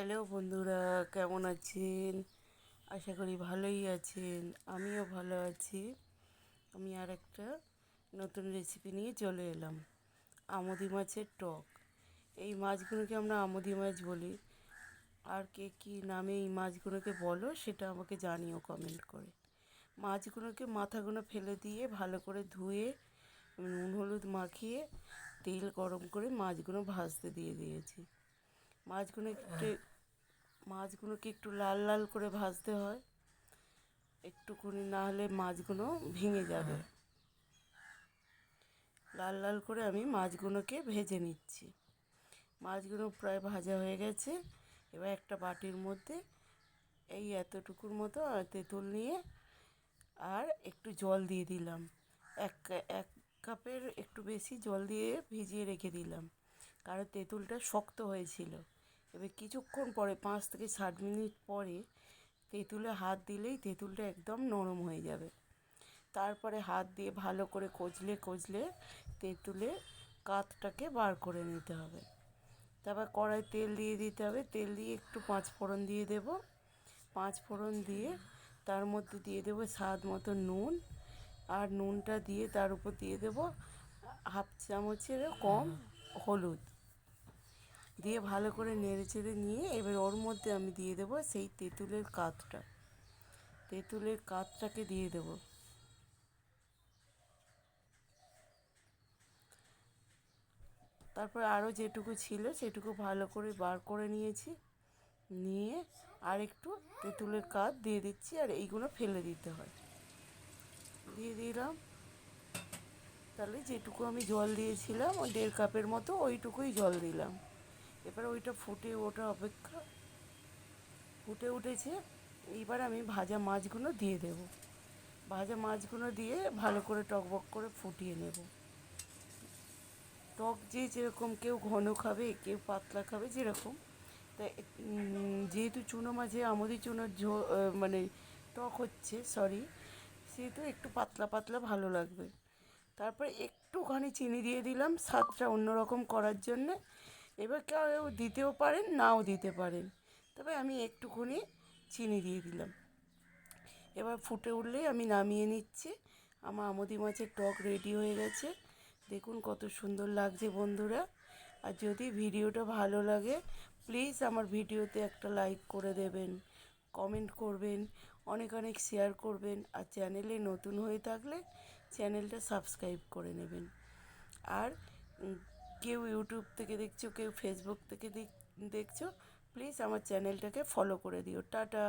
Hello বন্ধুরা, কেমন আছেন? আশা করি ভালোই আছেন, আমিও ভালো আছি। আমি আর একটা নতুন রেসিপি নিয়ে চলে এলাম, আমদি মাছের টক। এই মাছগুলোকে আমরা আমদি মাছ বলি। আর কে কী নামে এই মাছগুলোকে বলো, সেটা আমাকে জানিও কমেন্ট করে। মাছগুলোকে মাথাগুলো ফেলে দিয়ে ভালো করে ধুয়ে, নুন, হলুদ মাখিয়ে তেল গরম করে মাছগুলো ভাজতে দিয়ে দিয়েছি। মাছগুলো একটু মাছগুলোকে একটু লাল লাল করে ভাজতে হয়। একটুকুনি না হলে মাছগুলো ভেঙে যাবে। লাল লাল করে আমি মাছগুলোকে ভেজে নিচ্ছি। মাছগুলো প্রায় ভাজা হয়ে গেছে। এবার একটা বাটির মধ্যে এই এতটুকুর মতো তেঁতুল নিয়ে আর একটু জল দিয়ে দিলাম। এক এক কাপের একটু বেশি জল দিয়ে ভিজিয়ে রেখে দিলাম। কারণ তেঁতুলটা শক্ত হয়েছিল। এবার কিছুক্ষণ পরে, পাঁচ থেকে ষাট মিনিট পরে তেঁতুলে হাত দিলেই তেঁতুলটা একদম নরম হয়ে যাবে। তারপরে হাত দিয়ে ভালো করে কচলে কচলে তেঁতুলে কাতটাকে বার করে নিতে হবে। তারপর কড়াই তেল দিয়ে দিতে হবে। তেল দিয়ে একটু পাঁচ ফোড়ন দিয়ে দেব। পাঁচ ফোড়ন দিয়ে তার মধ্যে দিয়ে দেবো স্বাদ মতো নুন। আর নুনটা দিয়ে তার উপর দিয়ে দেবো হাফ চামচের কম হলুদ। দিয়ে ভালো করে নেড়ে চেড়ে নিয়ে এবার ওর মধ্যে আমি দিয়ে দেবো সেই তেঁতুলের কাতটা। তেঁতুলের কাতটাকে দিয়ে দেবো। তারপর আরও যেটুকু ছিল সেটুকু ভালো করে বার করে নিয়েছি। নিয়ে আর একটু তেঁতুলের কাত দিয়ে দিচ্ছি আর এইগুলো ফেলে দিতে হয়। দিয়ে দিলাম। তাহলে যেটুকু আমি জল দিয়েছিলাম, ওই দেড় কাপের মতো ওইটুকুই জল দিলাম। এবার ওইটা ফুটে ওঠা অপেক্ষা। ফুটে উঠেছে এইবার আমি ভাজা মাছগুলো দিয়ে দেব। ভাজা মাছগুলো দিয়ে ভালো করে টকবক করে ফুটিয়ে নেব। টক যে যেরকম কেউ ঘন খাবে, কেউ পাতলা খাবে যেরকম। তা যেহেতু চুনো মাঝে আমদি চুনোর ঝো মানে টক হচ্ছে সরি সেহেতু একটু পাতলা পাতলা ভালো লাগবে। তারপরে একটুখানি চিনি দিয়ে দিলাম, স্বাদটা অন্যরকম করার জন্যে। এবার কেউ দিতেও পারেন, নাও দিতে পারেন। তবে আমি একটুখানি চিনি দিয়ে দিলাম। এবার ফুটে উঠলেই আমি নামিয়ে নিচ্ছি। আমার আমদি মাছের টক রেডি হয়ে গেছে। দেখুন কত সুন্দর লাগছে বন্ধুরা। আর যদি ভিডিওটা ভালো লাগে, প্লিজ আমার ভিডিওতে একটা লাইক করে দেবেন, কমেন্ট করবেন, অনেক অনেক শেয়ার করবেন। আর চ্যানেলে নতুন হয়ে থাকলে চ্যানেলটা সাবস্ক্রাইব করে নেবেন। আর কেউ ইউটিউব থেকে দেখছ, কেউ ফেসবুক থেকে দেখছ প্লিজ আমার চ্যানেলটাকে ফলো করে দিও। টাটা।